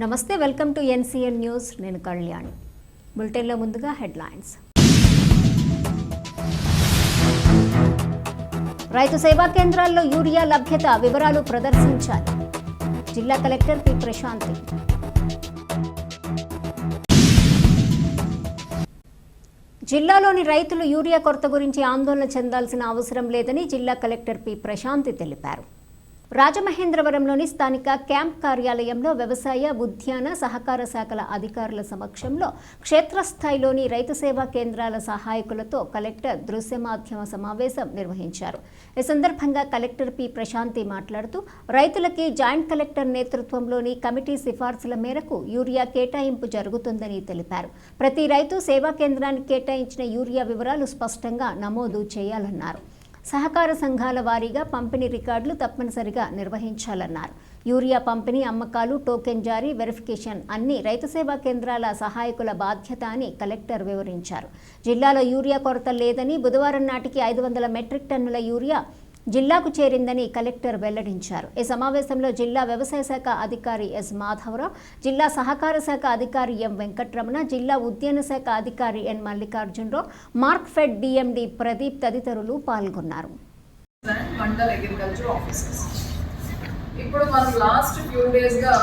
నమస్తే welcome to NCL news. నేను కళ్యాణి. బులెటిన్లో ముందుగా హెడ్లైన్స్. రైతు సేవా కేంద్రాల్లో యూరియా లభ్యత వివరాలు ప్రదర్శించాలి. జిల్లా కలెక్టర్ పి. ప్రశాంతి. జిల్లాలోని రైతులు యూరియా కొరత గురించి ఆందోళన చెందాల్సిన అవసరం లేదని జిల్లా కలెక్టర్ పి. ప్రశాంతి తెలిపారు. రాజమహేంద్రవరంలోని స్థానిక క్యాంప్ కార్యాలయంలో వ్యవసాయ ఉద్యాన సహకార శాఖల అధికారుల సమక్షంలో క్షేత్రస్థాయిలోని రైతు సేవా కేంద్రాల సహాయకులతో కలెక్టర్ దృశ్య మాధ్యమ సమావేశం నిర్వహించారు. ఈ సందర్భంగా కలెక్టర్ పి. ప్రశాంతి మాట్లాడుతూ రైతులకి జాయింట్ కలెక్టర్ నేతృత్వంలోని కమిటీ సిఫార్సుల మేరకు యూరియా కేటాయింపు జరుగుతుందని తెలిపారు. ప్రతి రైతు సేవా కేంద్రానికి కేటాయించిన యూరియా వివరాలు స్పష్టంగా నమోదు చేయాలన్నారు. సహకార సంఘాల వారీగా పంపిణీ రికార్డులు తప్పనిసరిగా నిర్వహించాలన్నారు. యూరియా పంపిణీ అమ్మకాలు టోకెన్ జారీ వెరిఫికేషన్ అన్ని రైతు సేవా కేంద్రాల సహాయకుల బాధ్యత అని కలెక్టర్ వివరించారు. జిల్లాలో యూరియా కొరత లేదని బుధవారం నాటికి ఐదు వందల మెట్రిక్ టన్నుల యూరియా జిల్లాకు చేరిందని కలెక్టర్ వెల్లడించారు. ఈ సమావేశంలో జిల్లా వ్యవసాయ శాఖ అధికారి ఎస్ మాధవరావు జిల్లా సహకార శాఖ అధికారి ఎం వెంకట్రమణ జిల్లా ఉద్యాన శాఖ అధికారి N Mallikarjunarao Markfed DMD Pradeep తదితరులు పాల్గొన్నారు. ఇప్పుడు మనం లాస్ట్ ఫ్యూ డేస్గా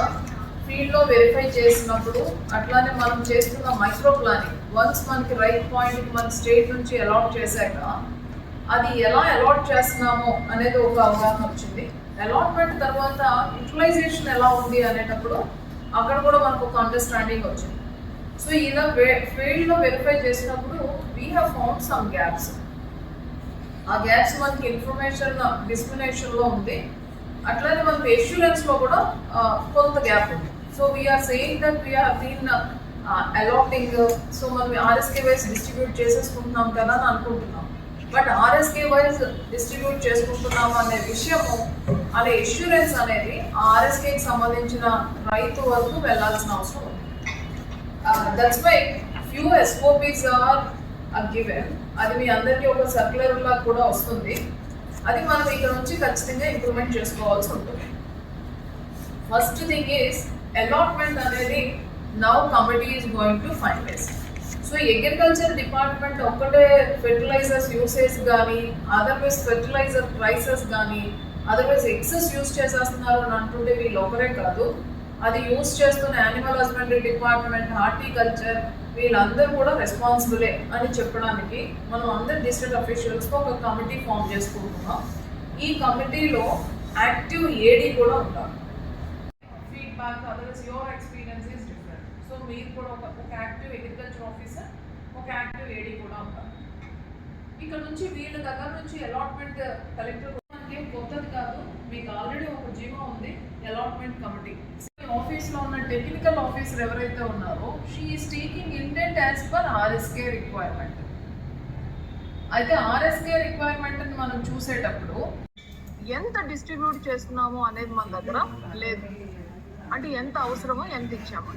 ఫీల్డ్లో వెరిఫై చేసినప్పుడు అట్లానే మనం చేస్తున్న మైక్రో ప్లానింగ్ వన్స్ మనకి రైట్ పాయింట్ మన స్టేట్ నుంచి అలాట్ చేశాక అది ఎలా అలాట్ చేస్తున్నామో అనేది ఒక అవగాహన వచ్చింది. అలాట్మెంట్ తర్వాత యూటిలైజేషన్ ఎలా ఉంది అనేటప్పుడు అక్కడ కూడా మనకు ఒక అండర్స్టాండింగ్ వచ్చింది. సో ఇలా ఫీల్డ్లో వెరిఫై చేసినప్పుడు we have found some gaps ఆ గ్యాప్స్ మనకి ఇన్ఫర్మేషన్ డిస్క్రిమినేషన్లో ఉంది. అట్లానే మనకి ఎష్యూరెన్స్లో కూడా కొంత గ్యాప్ ఉంది. So we are saying that we are been allotting so మనం ఆర్ఎస్కే వైస్ డిస్ట్రిబ్యూట్ చేసేసుకుంటున్నాం కదా అని అనుకుంటున్నాం. బట్ ఆర్ఎస్కే వైజ్ డిస్ట్రిబ్యూట్ చేసుకుంటున్నాం అనే విషయము అనే ఇన్సూరెన్స్ అనేది ఆర్ఎస్కేకి సంబంధించిన రైతు వరకు వెళ్ళాల్సిన అవసరం ఉంది. That's why few SOPs are given అది మీ అందరికీ ఒక సర్క్యులర్ లా కూడా వస్తుంది. అది మనం ఇక్కడ నుంచి ఖచ్చితంగా ఇంప్రూవ్మెంట్ చేసుకోవాల్సి ఉంటుంది. ఫస్ట్ థింగ్ ఈస్ అలాట్మెంట్ అనేది now committee is going to finalise so agriculture department ఒక్కటే ఫెర్టిలైజర్స్ యూసేజ్ కానీ అదర్వైజ్ ఫెర్టిలైజర్ ప్రైసెస్ కానీ అదర్వైజ్ ఎక్సెస్ యూస్ చేసేస్తున్నారు అని అంటుంటే వీళ్ళు ఒకరే కాదు. అది యూస్ చేస్తున్న యానిమల్ హస్బెండరీ డిపార్ట్మెంట్ హార్టికల్చర్ వీళ్ళందరూ కూడా రెస్పాన్సిబులే అని చెప్పడానికి మనం అందరు డిస్ట్రిక్ట్ అఫీషియల్స్తో ఒక కమిటీ ఫామ్ చేసుకుంటున్నాం. ఈ కమిటీలో యాక్టివ్ ఏడీ కూడా ఉంటారు. Feedback others your experience is different so మీరు కూడా ఒక ఒక యాక్టివ్ అగ్రికల్చర్ ఆఫీసర్ ఒక యాక్టివ్ ఏడీ కూడా ఉంటారు. ఇక్కడ నుంచి వీళ్ళ దగ్గర నుంచి అలాట్మెంట్ కలెక్టర్ మనకి కొత్తది కాదు. మీకు ఆల్రెడీ ఒక జీవో ఉంది అలాట్మెంట్ కమిటీ ఆఫీస్లో ఉన్న టెక్నికల్ ఆఫీసర్ ఎవరైతే ఉన్నారో she is taking intent as per RSK requirement అయితే ఆర్ఎస్కే రిక్వైర్మెంట్ మనం చూసేటప్పుడు ఎంత డిస్ట్రిబ్యూట్ చేస్తున్నాము అనేది మన దగ్గర లేదు. అంటే ఎంత అవసరమో ఎంత ఇచ్చామో.